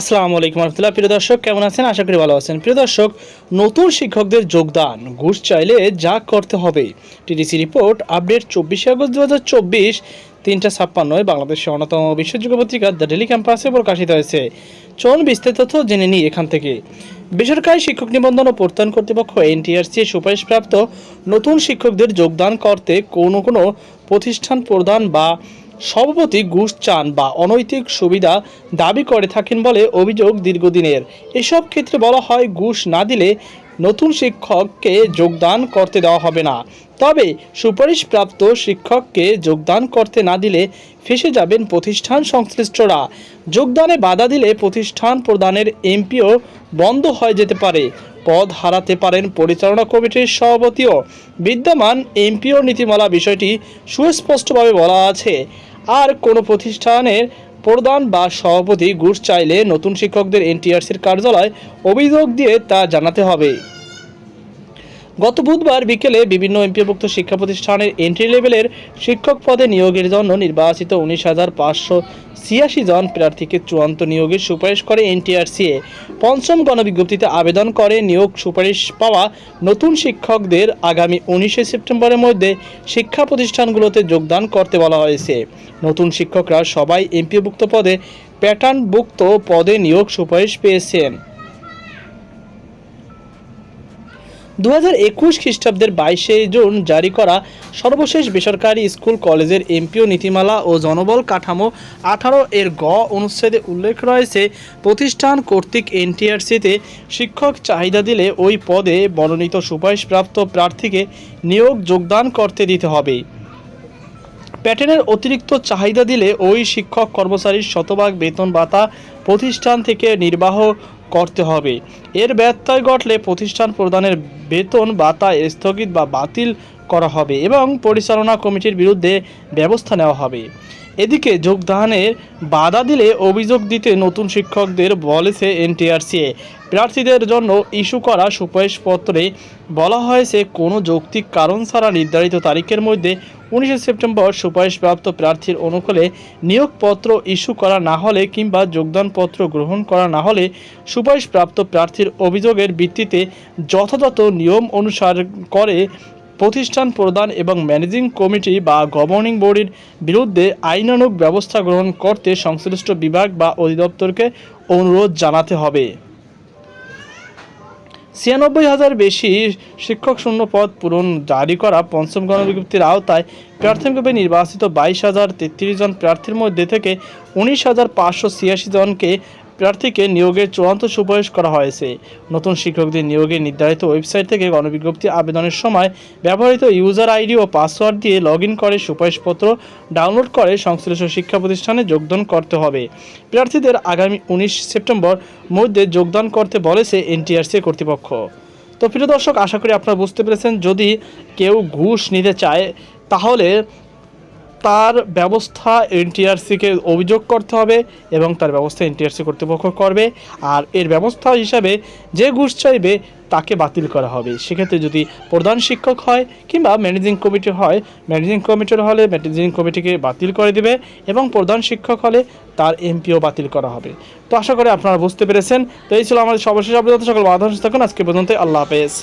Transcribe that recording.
আসসালামু আলাইকুম রহমতুল্লাহ। প্রিয় দর্শক, কেমন আছেন? আশা করি ভালো আছেন। প্রিয় দর্শক, নতুন শিক্ষকদের যোগদান, ঘুষ চাইলে যা করতে হবে। টিডিসি রিপোর্ট, আপডেট চব্বিশে আগস্ট দু হাজার চব্বিশ, তিনটা ছাপ্পান্নয়, বাংলাদেশের অন্যতম বিশ্বযোগ্য পত্রিকা, দ্য ডেলি ক্যাম্পাসে প্রকাশিত হয়েছে। চলুন বিস্তারিত তথ্য জেনে নিই এখান থেকে। বেসরকারি শিক্ষক নিবন্ধন ও প্রত্যয়ন কর্তৃপক্ষ, এনটিআরসি সুপারিশপ্রাপ্ত নতুন শিক্ষকদের যোগদান করতে কোনো কোনো প্রতিষ্ঠান প্রদান বা সভাপতি ঘুষ চান বা অনৈতিক সুবিধা দাবি করে থাকেন বলে অভিযোগ দীর্ঘদিনের। এসব ক্ষেত্রে বলা হয় ঘুষ না দিলে নতুন শিক্ষককে যোগদান করতে দেওয়া হবে না। তবে সুপারিশপ্রাপ্ত শিক্ষককে যোগদান করতে না দিলে ফেসে যাবেন প্রতিষ্ঠান সংশ্লিষ্টরা। যোগদানে বাধা দিলে প্রতিষ্ঠান প্রদানের এমপিও বন্ধ হয়ে যেতে পারে। পদ হারাতে পারেন পরিচালনা কমিটির সভাপতিও। বিদ্যমান এমপিও নীতিমালা বিষয়টি সুস্পষ্টভাবে বলা আছে। আর কোনো প্রতিষ্ঠানের প্রধান বা সভাপতি ঘুষ চাইলে নতুন শিক্ষকদের এনটিআরসির কার্যালয় অভিযোগ দিয়ে তা জানাতে হবে। গত বুধবার বিকেলে বিভিন্ন এমপিভুক্ত শিক্ষা প্রতিষ্ঠানের এন্ট্রি লেভেলের শিক্ষক পদে নিয়োগের জন্য নির্বাচিত উনিশ হাজার পাঁচশো ছিয়াশি জন প্রার্থীকে চূড়ান্ত নিয়োগের সুপারিশ করে এনটিআরসিএ। পঞ্চম গণবিজ্ঞপ্তিতে আবেদন করে নিয়োগ সুপারিশ পাওয়া নতুন শিক্ষকদের আগামী উনিশে সেপ্টেম্বরের মধ্যে শিক্ষা প্রতিষ্ঠানগুলোতে যোগদান করতে বলা হয়েছে। নতুন শিক্ষকরা সবাই এমপিভুক্ত পদে প্যাটার্নভুক্ত পদে নিয়োগ সুপারিশ পেয়েছেন। দু হাজার একুশ খ্রিস্টাব্দের বাইশে জুন জারি করা সর্বশেষ বেসরকারি স্কুল কলেজের এমপিও নীতিমালা ও জনবল কাঠামো আঠারো এর গ অনুচ্ছেদে উল্লেখ রয়েছে, প্রতিষ্ঠান কর্তৃক এনটিআরসিতে শিক্ষক চাহিদা দিলে ওই পদে মনোনীত সুপারিশপ্রাপ্ত প্রার্থীকে নিয়োগ যোগদান করতে দিতে হবে। প্যাটার্নের অতিরিক্ত চাহিদা দিলে ওই শিক্ষক কর্মচারীর শতভাগ বেতন ভাতা প্রতিষ্ঠান থেকে নির্বাহ করতে হবে। এর ব্যত্যয় ঘটলে প্রতিষ্ঠান প্রদানের বেতন ভাতা স্থগিত বা বাতিল করা হবে এবং পরিচালনা কমিটির বিরুদ্ধে ব্যবস্থা নেওয়া হবে। এদিকে যোগদানের বাধা দিলে অভিযোগ দিতে নতুন শিক্ষকদের বলেছে এনটিআরসিএ প্রার্থীদের জন্য ইস্যু করা সুপারিশপত্রে বলা হয়েছে, কোনো যৌক্তিক কারণ ছাড়া নির্ধারিত তারিখের মধ্যে উনিশে সেপ্টেম্বর সুপারিশপ্রাপ্ত প্রার্থীর অনুকূলে নিয়োগপত্র ইস্যু করা না হলে কিংবা যোগদানপত্র গ্রহণ করা না হলে সুপারিশপ্রাপ্ত প্রার্থীর অভিযোগের ভিত্তিতে যথাযথ নিয়ম অনুসার করে প্রতিষ্ঠান প্রদান এবং ম্যানেজিং কমিটি বা গভর্নিং বডির বিরুদ্ধে আইনানুগ ব্যবস্থা গ্রহণ করতে সংশ্লিষ্ট বিভাগ বা অধিদপ্তরকে অনুরোধ জানাতে হবে। ছিয়ানব্বই হাজার বেশি শিক্ষক শূন্য পদ পূরণ জারি করা পঞ্চম গণবিজ্ঞপ্তির আওতায় প্রাথমিকভাবে নির্বাচিত বাইশ হাজার তেত্রিশ জন প্রার্থীর মধ্যে থেকে উনিশ হাজার পাঁচশো ছিয়াশি জনকে প্রার্থীকে নিয়োগের চূড়ান্ত সুপারিশ করা হয়েছে। নতুন শিক্ষকদের নিয়োগের নির্ধারিত ওয়েবসাইট থেকে গণবিজ্ঞপ্তি আবেদনের সময় ব্যবহৃত ইউজার আইডি ও পাসওয়ার্ড দিয়ে লগ করে সুপারিশপত্র ডাউনলোড করে সংশ্লিষ্ট শিক্ষা প্রতিষ্ঠানে যোগদান করতে হবে। প্রার্থীদের আগামী উনিশ সেপ্টেম্বর মধ্যে যোগদান করতে বলেছে এনটিআরসি কর্তৃপক্ষ। তো প্রিয় দর্শক, আশা করি আপনারা বুঝতে পেরেছেন, যদি কেউ ঘুষ নিতে চায়, তাহলে তার ব্যবস্থা এনটিআরসিকে অভিযোগ করতে হবে এবং তার ব্যবস্থা এনটিআরসি কর্তৃপক্ষ করবে। আর এর ব্যবস্থা হিসাবে যে ঘুষ চাইবে তাকে বাতিল করা হবে। সেক্ষেত্রে যদি প্রধান শিক্ষক হয় কিংবা ম্যানেজিং কমিটি হয়, ম্যানেজিং কমিটির হলে ম্যানেজিং কমিটিকে বাতিল করে দিবে এবং প্রধান শিক্ষক হলে তার এমপিও বাতিল করা হবে। তো আশা করি আপনারা বুঝতে পেরেছেন। তো এই ছিল আমাদের সর্বশেষ আবেদন সকল বাধা থাকুন আজকে পর্যন্ত আল্লাহ হাফেজ।